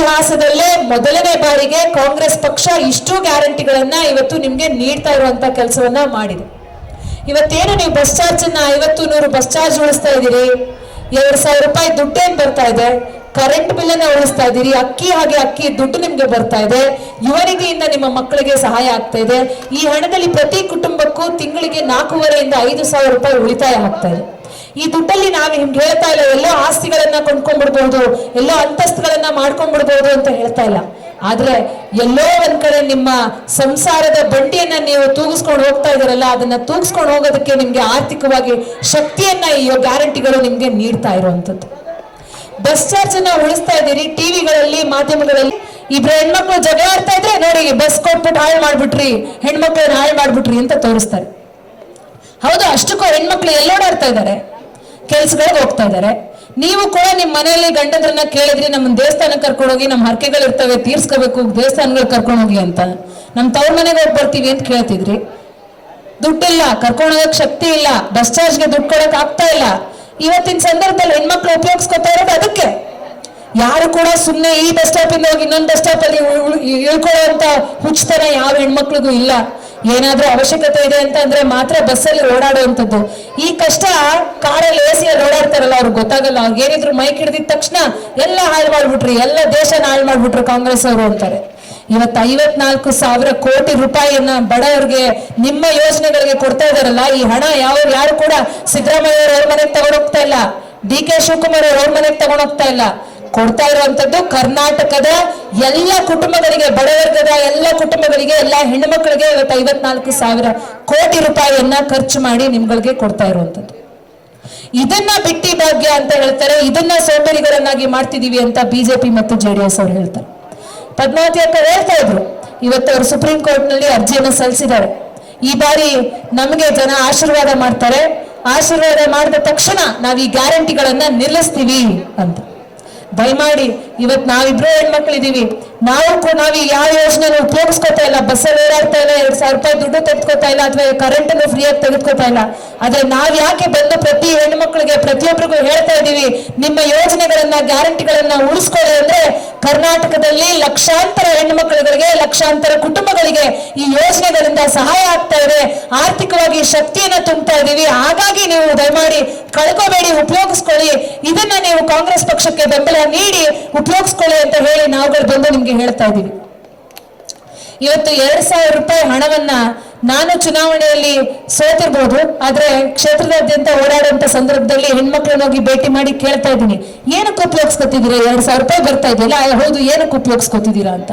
ಇತಿಹಾಸದಲ್ಲೇ ಮೊದಲನೇ ಬಾರಿಗೆ ಕಾಂಗ್ರೆಸ್ ಪಕ್ಷ ಇಷ್ಟು ಗ್ಯಾರಂಟಿಗಳನ್ನ ಇವತ್ತು ನಿಮ್ಗೆ ನೀಡ್ತಾ ಇರುವಂತ ಕೆಲಸವನ್ನ ಮಾಡಿದೆ. ಇವತ್ತೇನು ನೀವು ಬಸ್ ಚಾರ್ಜ್ ಅನ್ನ ಐವತ್ತು ನೂರು ಬಸ್ ಚಾರ್ಜ್ ಉಳಿಸ್ತಾ ಇದ್ದೀರಿ? ಎರಡ್ ಸಾವಿರ ರೂಪಾಯಿ ದುಡ್ಡೇನ್ ಬರ್ತಾ ಇದೆ? ಕರೆಂಟ್ ಬಿಲ್ ಅನ್ನ ಉಳಿಸ್ತಾ ಇದ್ದೀರಿ? ಅಕ್ಕಿ ಹಾಗೆ ಅಕ್ಕಿ ದುಡ್ಡು ನಿಮ್ಗೆ ಬರ್ತಾ ಇದೆ. ಯುವನಿಧಿಯಿಂದ ನಿಮ್ಮ ಮಕ್ಕಳಿಗೆ ಸಹಾಯ ಆಗ್ತಾ ಇದೆ. ಈ ಹಣದಲ್ಲಿ ಪ್ರತಿ ಕುಟುಂಬಕ್ಕೂ ತಿಂಗಳಿಗೆ ನಾಲ್ಕೂವರೆಯಿಂದ ಐದು ಸಾವಿರ ರೂಪಾಯಿ ಉಳಿತಾಯ ಆಗ್ತಾ ಇದೆ. ಈ ದುಡ್ಡಲ್ಲಿ ನಾವು ಹಿಂಗೆ ಹೇಳ್ತಾ ಇಲ್ಲ, ಎಲ್ಲೋ ಆಸ್ತಿಗಳನ್ನ ಕೊಂಡ್ಕೊಂಡ್ಬಿಡ್ಬಹುದು ಎಲ್ಲೋ ಅಂತಸ್ತುಗಳನ್ನ ಮಾಡ್ಕೊಂಡ್ಬಿಡ್ಬಹುದು ಅಂತ ಹೇಳ್ತಾ ಇಲ್ಲ. ಆದ್ರೆ ಎಲ್ಲೋ ಒಂದ್ ಕಡೆ ನಿಮ್ಮ ಸಂಸಾರದ ಬಂಡಿಯನ್ನ ನೀವು ತೂಗಿಸ್ಕೊಂಡು ಹೋಗ್ತಾ ಇದಾರಲ್ಲ ಅದನ್ನ ತೂಗಿಸ್ಕೊಂಡು ಹೋಗೋದಕ್ಕೆ ನಿಮ್ಗೆ ಆರ್ಥಿಕವಾಗಿ ಶಕ್ತಿಯನ್ನ ಈ ಗ್ಯಾರಂಟಿಗಳು ನಿಮ್ಗೆ ನೀಡ್ತಾ ಇರುವಂತದ್ದು ಬಸ್ ಚಾರ್ಜ್ ಅನ್ನ ಉಳಿಸ್ತಾ ಇದ್ದೀರಿ ಟಿವಿಗಳಲ್ಲಿ ಮಾಧ್ಯಮಗಳಲ್ಲಿ. ಇಬ್ರು ಹೆಣ್ಮಕ್ಳು ಜಗಳ ಆಡ್ತಾ ಇದ್ರೆ ನೋಡಿ, ಬಸ್ ಕೊಟ್ಬಿಟ್ಟು ಹಾಳು ಮಾಡ್ಬಿಟ್ರಿ, ಹೆಣ್ಮಕ್ಳನ್ನ ಹಾಳು ಮಾಡ್ಬಿಟ್ರಿ ಅಂತ ತೋರಿಸ್ತಾರೆ. ಹೌದು, ಅಷ್ಟಕ್ಕೂ ಹೆಣ್ಮಕ್ಳು ಎಲ್ಲೋಡಾಡ್ತಾ ಇದ್ದಾರೆ. ಕೆಲ್ಸಗಳಿಗೆ ಹೋಗ್ತಾ ಇದ್ದಾರೆ ನೀವು ಕೂಡ ನಿಮ್ಮ ಮನೆಯಲ್ಲಿ ಗಂಡದ್ರನ್ನ ಕೇಳಿದ್ರಿ ನಮ್ಮ ದೇವಸ್ಥಾನಕ್ಕೆ ಕರ್ಕೊಂಡು ಹೋಗಿ ನಮ್ಮ ಹರಕೆಗಳು ಇರ್ತವೆ, ತೀರ್ಸ್ಕೋಬೇಕು, ದೇವಸ್ಥಾನಗಳು ಕರ್ಕೊಂಡು ಹೋಗಿ ಅಂತ. ನಮ್ಮ ತವ್ರ ಮನೆಗೆ ಹೋಗಿ ಬರ್ತೀವಿ ಅಂತ ಕೇಳ್ತಿದ್ರಿ. ದುಡ್ಡಿಲ್ಲ, ಕರ್ಕೊಂಡು ಹೋಗಕ್ ಶಕ್ತಿ ಇಲ್ಲ, ಬಸ್ ಚಾರ್ಜ್ಗೆ ದುಡ್ಡು ಕೊಡಕ್ ಆಗ್ತಾ ಇಲ್ಲ. ಇವತ್ತಿನ ಸಂದರ್ಭದಲ್ಲಿ ಹೆಣ್ಮಕ್ಳು ಉಪಯೋಗಿಸ್ಕೊತಾ ಇರೋದು ಅದಕ್ಕೆ. ಯಾರು ಕೂಡ ಸುಮ್ಮನೆ ಈ ಬಸ್ ಸ್ಟಾಪ್ ಇಂದ ಹೋಗಿ ಇನ್ನೊಂದು ಬಸ್ ಸ್ಟಾಪ್ ಅಲ್ಲಿ ಇಳ್ಕೊಳ್ಳೋ ಅಂತ ಹುಚ್ಚತನ ಯಾವ ಹೆಣ್ಮಕ್ಳಿಗೂ ಇಲ್ಲ. ಏನಾದ್ರೂ ಅವಶ್ಯಕತೆ ಇದೆ ಅಂತ ಅಂದ್ರೆ ಮಾತ್ರ ಬಸ್ಸಲ್ಲಿ ಓಡಾಡುವಂಥದ್ದು. ಈ ಕಷ್ಟ ಕಾರಲ್ಲಿ ಎ ಸಿಯಲ್ಲಿ ಓಡಾಡ್ತಾರಲ್ಲ ಅವ್ರಿಗೆ ಗೊತ್ತಾಗಲ್ಲ. ಅವ್ರಿಗೆ ಏನಿದ್ರು ಮೈಕ್ ಹಿಡಿದಿದ ತಕ್ಷಣ ಎಲ್ಲ ಹಾಳು ಮಾಡ್ಬಿಟ್ರಿ, ಎಲ್ಲ ದೇಶನ ಹಾಳು ಮಾಡ್ಬಿಟ್ರು ಕಾಂಗ್ರೆಸ್ ಅವರು ಅಂತಾರೆ. ಇವತ್ತು ಐವತ್ನಾಲ್ಕು ಸಾವಿರ ಕೋಟಿ ರೂಪಾಯಿಯನ್ನ ಬಡವರಿಗೆ ನಿಮ್ಮ ಯೋಜನೆಗಳಿಗೆ ಕೊಡ್ತಾ ಇದಾರಲ್ಲ, ಈ ಹಣ ಯಾವ ಯಾರು ಕೂಡ ಸಿದ್ದರಾಮಯ್ಯ ಅವ್ರ ಮನೆಗೆ ತಗೊಂಡೋಗ್ತಾ ಇಲ್ಲ. ಡಿ ಕೆ ಶಿವಕುಮಾರ್ ಅವ್ರ ಮನೆಗೆ ತಗೊಂಡೋಗ್ತಾ ಇಲ್ಲ. ಕೊಡ್ತಾ ಇರುವಂತದ್ದು ಕರ್ನಾಟಕದ ಎಲ್ಲ ಕುಟುಂಬಗಳಿಗೆ, ಬಡವರ್ಗದ ಎಲ್ಲ ಕುಟುಂಬಗಳಿಗೆ, ಎಲ್ಲ ಹೆಣ್ಣುಮಕ್ಕಳಿಗೆ ಇವತ್ತು ಐವತ್ನಾಲ್ಕು ಸಾವಿರ ಕೋಟಿ ರೂಪಾಯಿಯನ್ನ ಖರ್ಚು ಮಾಡಿ ನಿಮ್ಗಳಿಗೆ ಕೊಡ್ತಾ ಇರುವಂತದ್ದು. ಇದನ್ನ ಬಿಟ್ಟಿ ಭಾಗ್ಯ ಅಂತ ಹೇಳ್ತಾರೆ. ಇದನ್ನ ಸೋಟರಿಗರನ್ನಾಗಿ ಮಾಡ್ತಿದೀವಿ ಅಂತ ಬಿಜೆಪಿ ಮತ್ತು ಜೆಡಿಎಸ್ ಅವರು ಹೇಳ್ತಾರೆ. ಪದ್ಮಾವತಿ ಅಕ್ಕ ಹೇಳ್ತಾ ಇದ್ರು. ಇವತ್ತು ಅವರು ಸುಪ್ರೀಂ ಕೋರ್ಟ್ನಲ್ಲಿ ಅರ್ಜಿಯನ್ನು ಸಲ್ಲಿಸಿದ್ದಾರೆ. ಈ ಬಾರಿ ನಮಗೆ ಜನ ಆಶೀರ್ವಾದ ಮಾಡ್ತಾರೆ. ಆಶೀರ್ವಾದ ಮಾಡಿದ ತಕ್ಷಣ ನಾವು ಈ ಗ್ಯಾರಂಟಿಗಳನ್ನ ನಿಲ್ಲಿಸ್ತೀವಿ ಅಂತ. ದಯಮಾಡಿ ಇವತ್ತು ನಾವಿಬ್ರು ಹೆಣ್ಮಕ್ಳಿದೀವಿ ನಾವು ಕೂಡ ನಾವು ಯಾವ ಯೋಜನೆ ಉಪಯೋಗಿಸ್ಕೊತಾ ಇಲ್ಲ ಬಸ್ಸಲ್ಲಿ ಓಡಾಡ್ತಾ ಇಲ್ಲ, ಎರಡ್ ಸಾವಿರ ರೂಪಾಯಿ ದುಡ್ಡು ತೆಗೆದುಕೊತಾ ಇಲ್ಲ ಅಥವಾ ಕರೆಂಟ್ ಅನ್ನು ಫ್ರೀಯಾಗಿ ತೆಗೆದುಕೊತಾ ಇಲ್ಲ. ಆದ್ರೆ ನಾವ್ ಯಾಕೆ ಬಂದು ಪ್ರತಿ ಹೆಣ್ಮಕ್ಳಿಗೆ ಪ್ರತಿಯೊಬ್ಬರಿಗೂ ಹೇಳ್ತಾ ಇದೀವಿ, ನಿಮ್ಮ ಯೋಜನೆಗಳನ್ನ, ಗ್ಯಾರಂಟಿಗಳನ್ನ ಉಳಿಸ್ಕೊಳ್ಳಿ ಅಂದ್ರೆ ಕರ್ನಾಟಕದಲ್ಲಿ ಲಕ್ಷಾಂತರ ಹೆಣ್ಮಕ್ಳುಗಳಿಗೆ, ಲಕ್ಷಾಂತರ ಕುಟುಂಬಗಳಿಗೆ ಈ ಯೋಜನೆಗಳಿಂದ ಸಹಾಯ ಆಗ್ತಾ ಇದೆ. ಆರ್ಥಿಕವಾಗಿ ಶಕ್ತಿಯನ್ನ ತುಂಬ್ತಾ ಇದೀವಿ. ಹಾಗಾಗಿ ನೀವು ದಯಮಾಡಿ ಕಳ್ಕೋಬೇಡಿ, ಉಪಯೋಗಿಸ್ಕೊಳ್ಳಿ. ಇದನ್ನ ನೀವು ಕಾಂಗ್ರೆಸ್ ಪಕ್ಷಕ್ಕೆ ಬೆಂಬಲ ನೀಡಿ ಉಪಯೋಗಿಸ್ಕೊಳ್ಳಿ ಅಂತ ಹೇಳಿ ನಾವುಗಳು ಬಂದು ನಿಮ್ಗೆ ಹೇಳ್ತಾ ಇದ್ದೀವಿ. ಇವತ್ತು ಎರಡ್ ಸಾವಿರ ರೂಪಾಯಿ ಹಣವನ್ನ ನಾನು ಚುನಾವಣೆಯಲ್ಲಿ ಸೋತಿರ್ಬೋದು, ಆದ್ರೆ ಕ್ಷೇತ್ರದಾದ್ಯಂತ ಓಡಾಡುವಂತ ಸಂದರ್ಭದಲ್ಲಿ ಹೆಣ್ಮಕ್ಳನ್ನ ಹೋಗಿ ಭೇಟಿ ಮಾಡಿ ಕೇಳ್ತಾ ಇದ್ದೀನಿ. ಏನಕ್ಕೆ ಉಪಯೋಗಿಸ್ಕೊತಿದ್ದೀರಾ? ಎರಡ್ ಸಾವಿರ ರೂಪಾಯಿ ಬರ್ತಾ ಇದೆಯಲ್ಲ ಹೌದು, ಏನಕ್ಕೆ ಉಪಯೋಗಿಸ್ಕೊತಿದ್ದೀರಾ ಅಂತ.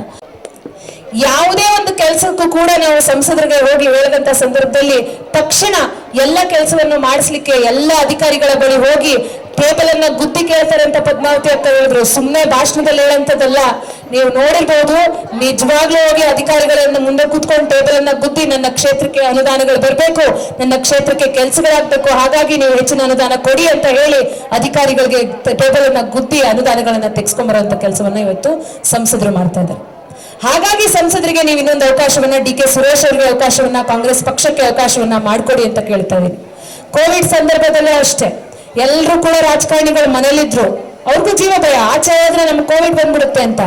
ಯಾವುದೇ ಒಂದು ಕೆಲಸಕ್ಕೂ ಕೂಡ ನಾವು ಸಂಸದರಿಗೆ ಹೋಗಿ ಹೇಳಿದಂತ ಸಂದರ್ಭದಲ್ಲಿ ತಕ್ಷಣ ಎಲ್ಲ ಕೆಲಸವನ್ನು ಮಾಡಿಸ್ಲಿಕ್ಕೆ ಎಲ್ಲ ಅಧಿಕಾರಿಗಳ ಬಳಿ ಹೋಗಿ ಟೇಬಲ್ ಅನ್ನ ಗುದ್ದಿ ಕೇಳ್ತಾರೆ ಅಂತ ಪದ್ಮಾವತಿ ಅಂತ ಹೇಳಿದ್ರು. ಸುಮ್ಮನೆ ಭಾಷಣದಲ್ಲಿ ಹೇಳಂತದಲ್ಲ ನೀವು ನೋಡಿರ್ಬೋದು, ನಿಜವಾಗ್ಲೂ ಹೋಗಿ ಅಧಿಕಾರಿಗಳನ್ನ ಮುಂದೆ ಕೂತ್ಕೊಂಡು ಟೇಬಲ್ ಅನ್ನ ಗುದ್ದಿ ನನ್ನ ಕ್ಷೇತ್ರಕ್ಕೆ ಅನುದಾನಗಳು ಬರಬೇಕು, ನನ್ನ ಕ್ಷೇತ್ರಕ್ಕೆ ಕೆಲಸಗಳಾಗಬೇಕು, ಹಾಗಾಗಿ ನೀವು ಹೆಚ್ಚಿನ ಅನುದಾನ ಕೊಡಿ ಅಂತ ಹೇಳಿ ಅಧಿಕಾರಿಗಳಿಗೆ ಟೇಬಲ್ ಅನ್ನ ಗುದ್ದಿ ಅನುದಾನಗಳನ್ನ ತೆಗೆಸ್ಕೊಂಬರುವಂತ ಕೆಲಸವನ್ನ ಇವತ್ತು ಸಂಸದರು ಮಾಡ್ತಾ ಇದ್ದಾರೆ. ಹಾಗಾಗಿ ಸಂಸದರಿಗೆ ನೀವು ಇನ್ನೊಂದು ಅವಕಾಶವನ್ನ ಡಿ ಕೆ ಸುರೇಶ್ ಅವರಿಗೆ ಅವಕಾಶವನ್ನ, ಕಾಂಗ್ರೆಸ್ ಪಕ್ಷಕ್ಕೆ ಅವಕಾಶವನ್ನ ಮಾಡಿಕೊಡಿ ಅಂತ ಕೇಳ್ತಾ ಇದ್ದೀನಿ. ಕೋವಿಡ್ ಸಂದರ್ಭದಲ್ಲೂ ಅಷ್ಟೇ. ಎಲ್ಲರೂ ಕೂಡ ರಾಜಕಾರಣಿಗಳು ಮನೇಲಿದ್ರು. ಅವ್ರಿಗೂ ಜೀವ ಭಯ. ಆಚೆ ಆದ್ರೆ ನಮ್ಗೆ ಕೋವಿಡ್ ಬಂದ್ಬಿಡುತ್ತೆ ಅಂತ.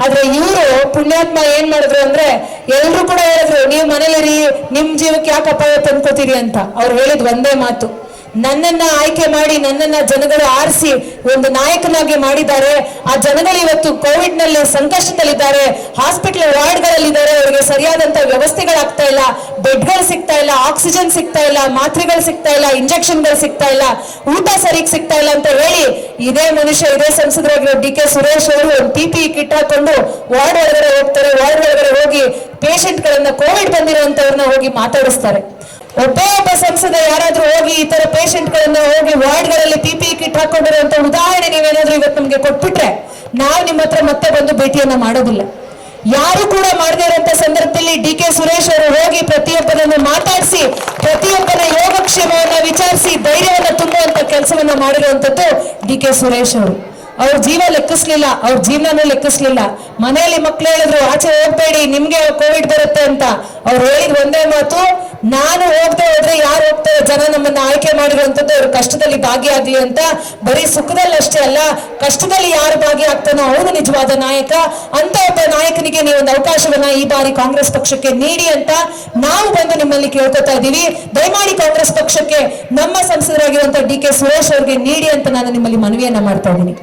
ಆದ್ರೆ ಇವರು ಪುಣ್ಯಾತ್ಮ ಏನ್ ಮಾಡಿದ್ರು ಅಂದ್ರೆ ಎಲ್ರು ಕೂಡ ಹೇಳಿದ್ರು, ನೀವು ಮನೇಲಿರಿ, ನಿಮ್ ಜೀವಕ್ಕೆ ಯಾಕೆ ಅಪಾಯ ತಂದ್ಕೋತೀರಿ ಅಂತ. ಅವ್ರು ಹೇಳಿದ್ ಒಂದೇ ಮಾತು. ನನ್ನನ್ನ ಆಯ್ಕೆ ಮಾಡಿ, ನನ್ನನ್ನ ಜನಗಳು ಆರಿಸಿ ಒಂದು ನಾಯಕನಾಗಿ ಮಾಡಿದ್ದಾರೆ. ಆ ಜನಗಳು ಇವತ್ತು ಕೋವಿಡ್ನಲ್ಲಿ ಸಂಕಷ್ಟದಲ್ಲಿದ್ದಾರೆ. ಹಾಸ್ಪಿಟಲ್ ವಾರ್ಡ್ಗಳಲ್ಲಿದ್ದಾರೆ. ಅವರಿಗೆ ಸರಿಯಾದಂತ ವ್ಯವಸ್ಥೆಗಳಾಗ್ತಾ ಇಲ್ಲ. ಬೆಡ್ಗಳು ಸಿಗ್ತಾ ಇಲ್ಲ, ಆಕ್ಸಿಜನ್ ಸಿಗ್ತಾ ಇಲ್ಲ, ಮಾತ್ರೆಗಳು ಸಿಗ್ತಾ ಇಲ್ಲ, ಇಂಜೆಕ್ಷನ್ಗಳು ಸಿಗ್ತಾ ಇಲ್ಲ, ಊಟ ಸರಿಗೆ ಸಿಗ್ತಾ ಇಲ್ಲ ಅಂತ ಹೇಳಿ ಇದೇ ಮನುಷ್ಯ, ಇದೇ ಸಂಸದರಾಗಿರೋ ಡಿ ಕೆ ಸುರೇಶ್ ಅವರು ಒಂದು ಪಿ ಪಿ ಕಿಟ್ ಹಾಕೊಂಡು ವಾರ್ಡ್ ಒಳಗಡೆ ಹೋಗ್ತಾರೆ. ವಾರ್ಡ್ ಒಳಗಡೆ ಹೋಗಿ ಪೇಷಂಟ್ ಗಳನ್ನ ಕೋವಿಡ್ ಬಂದಿರುವಂತವ್ರನ್ನ ಹೋಗಿ ಮಾತಾಡಿಸ್ತಾರೆ. ಒಬ್ಬೇ ಒಬ್ಬ ಸಂಸದ ಯಾರಾದ್ರೂ ಹೋಗಿ ಈ ತರ ಪೇಷಂಟ್ ಗಳನ್ನ ಹೋಗಿ ವಾರ್ಡ್ಗಳಲ್ಲಿ ಪಿ ಪಿ ಕಿಟ್ ಹಾಕೊಂಡಿರುವಂತ ಉದಾಹರಣೆ ನೀವೇನಾದ್ರೂ ಇವತ್ತು ನಮ್ಗೆ ಕೊಟ್ಬಿಟ್ರೆ ನಾವು ನಿಮ್ಮ ಹತ್ರ ಮತ್ತೆ ಬಂದು ಭೇಟಿಯನ್ನ ಮಾಡೋದಿಲ್ಲ. ಯಾರು ಕೂಡ ಮಾಡದೇ ಇರುವಂತ ಸಂದರ್ಭದಲ್ಲಿ ಡಿ ಕೆ ಸುರೇಶ್ ಅವರು ಹೋಗಿ ಪ್ರತಿಯೊಬ್ಬರನ್ನು ಮಾತಾಡಿಸಿ ಪ್ರತಿಯೊಬ್ಬರ ಯೋಗಕ್ಷೇಮವನ್ನ ವಿಚಾರಿಸಿ, ಧೈರ್ಯವನ್ನ ತುಂಬುವಂತ ಕೆಲಸವನ್ನ ಮಾಡಿರುವಂತದ್ದು ಡಿ ಕೆ ಸುರೇಶ್ ಅವರು. ಅವ್ರ ಜೀವ ಲೆಕ್ಕಿಸ್ಲಿಲ್ಲ, ಅವ್ರ ಜೀವನನೂ ಲೆಕ್ಕಿಸ್ಲಿಲ್ಲ. ಮನೆಯಲ್ಲಿ ಮಕ್ಳು ಹೇಳಿದ್ರು, ಆಚೆ ಹೋಗ್ಬೇಡಿ, ನಿಮ್ಗೆ ಕೋವಿಡ್ ಬರುತ್ತೆ ಅಂತ. ಅವ್ರು ಹೇಳಿದ್ ಒಂದೇ ಮಾತು ನಾನು ಹೋಗ್ತಾ ಹೋದ್ರೆ ಯಾರು ಹೋಗ್ತಾರೆ ಜನ ನಮ್ಮನ್ನ ಆಯ್ಕೆ ಮಾಡಿರುವಂತದ್ದು ಅವ್ರ ಕಷ್ಟದಲ್ಲಿ ಭಾಗಿಯಾಗ್ಲಿ ಅಂತ ಬರೀ ಸುಖದಲ್ಲಿ ಅಷ್ಟೇ ಅಲ್ಲ, ಕಷ್ಟದಲ್ಲಿ ಯಾರು ಭಾಗಿಯಾಗ್ತಾನೋ ಅವನು ನಿಜವಾದ ನಾಯಕ. ಅಂತ ಒಬ್ಬ ನಾಯಕನಿಗೆ ನೀವು ಒಂದು ಅವಕಾಶವನ್ನ ಈ ಬಾರಿ ಕಾಂಗ್ರೆಸ್ ಪಕ್ಷಕ್ಕೆ ನೀಡಿ ಅಂತ ನಾವು ಬಂದು ನಿಮ್ಮಲ್ಲಿ ಕೇಳ್ಕೊತಾ ಇದ್ದೀವಿ. ದಯಮಾಡಿ ಕಾಂಗ್ರೆಸ್ ಪಕ್ಷಕ್ಕೆ ನಮ್ಮ ಸಂಸದರಾಗಿರುವಂತಹ ಡಿ ಕೆ ಸುರೇಶ್ ಅವರಿಗೆ ನೀಡಿ ಅಂತ ನಾನು ನಿಮ್ಮಲ್ಲಿ ಮನವಿಯನ್ನ ಮಾಡ್ತಾ ಇದ್ದೀನಿ.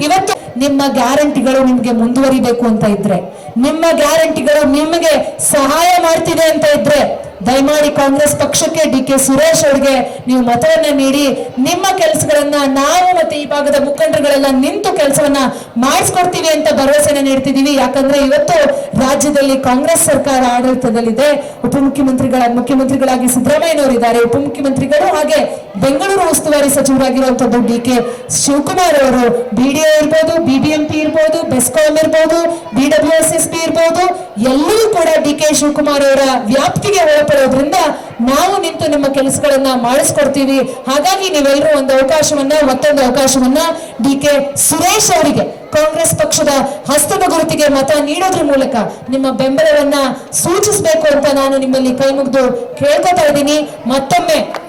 ಇವತ್ತು ನಿಮ್ಮ ಗ್ಯಾರಂಟಿಗಳು ನಿಮ್ಗೆ ಮುಂದುವರಿಬೇಕು ಅಂತ ಇದ್ರೆ, ನಿಮ್ಮ ಗ್ಯಾರಂಟಿಗಳು ನಿಮಗೆ ಸಹಾಯ ಮಾಡ್ತಿದೆ ಅಂತ ಇದ್ರೆ ದಯಮಾಡಿ ಕಾಂಗ್ರೆಸ್ ಪಕ್ಷಕ್ಕೆ ಡಿ ಕೆ ಸುರೇಶ್ ಅವರಿಗೆ ನೀವು ಮತವನ್ನ ನೀಡಿ ನಿಮ್ಮ ಕೆಲಸಗಳನ್ನ ನಾವು ಈ ಮುಖಂಡರುಗಳೆಲ್ಲ ನಿಂತು ಕೆಲಸವನ್ನ ಮಾಡಿಸ್ಕೊಡ್ತೀವಿ ಅಂತ ಭರವಸೆನ ನೀಡ್ತಿದೀವಿ ಯಾಕಂದ್ರೆ ಇವತ್ತು ರಾಜ್ಯದಲ್ಲಿ ಕಾಂಗ್ರೆಸ್ ಸರ್ಕಾರ ಆಡಳಿತದಲ್ಲಿದೆ. ಉಪಮುಖ್ಯಮಂತ್ರಿಗಳ, ಮುಖ್ಯಮಂತ್ರಿಗಳಾಗಿ ಸಿದ್ದರಾಮಯ್ಯನವರು ಇದ್ದಾರೆ. ಉಪಮುಖ್ಯಮಂತ್ರಿಗಳು ಹಾಗೆ ಬೆಂಗಳೂರು ಉಸ್ತುವಾರಿ ಸಚಿವರಾಗಿರುವಂತದ್ದು ಡಿ ಕೆ ಶಿವಕುಮಾರ್ ಅವರು. ಬಿಡಿಎ ಇರ್ಬೋದು, ಬಿಬಿಎಂಪಿ ಇರ್ಬೋದು, ಬೆಸ್ಕಾಂ ಇರ್ಬೋದು ಬಿಡಬ್ಲ್ಯೂ ಎಸ್ ಎಸ್ ಪಿ ಇರ್ಬೋದು, ಎಲ್ಲರೂ ಕೂಡ ಡಿ ಕೆ ಶಿವಕುಮಾರ್ ಅವರ ವ್ಯಾಪ್ತಿಗೆ ಒಳಪಡೋದ್ರಿಂದ ನಾವು ನಿಂತು ನಿಮ್ಮ ಕೆಲಸಗಳನ್ನ ಮಾಡಿಸ್ಕೊಡ್ತೀವಿ. ಹಾಗಾಗಿ ನೀವೆಲ್ಲರೂ ಒಂದು ಅವಕಾಶವನ್ನ, ಮತ್ತೊಂದು ಅವಕಾಶವನ್ನ ಡಿ ಕೆ ಸುರೇಶ್ ಅವರಿಗೆ, ಕಾಂಗ್ರೆಸ್ ಪಕ್ಷದ ಹಸ್ತದ ಗುರುತಿಗೆ ಮತ ನೀಡೋದ್ರ ಮೂಲಕ ನಿಮ್ಮ ಬೆಂಬಲವನ್ನ ಸೂಚಿಸಬೇಕು ಅಂತ ನಾನು ನಿಮ್ಮಲ್ಲಿ ಕೈ ಮುಗಿದು ಕೇಳ್ಕೊತಾ ಇದ್ದೀನಿ. ಮತ್ತೊಮ್ಮೆ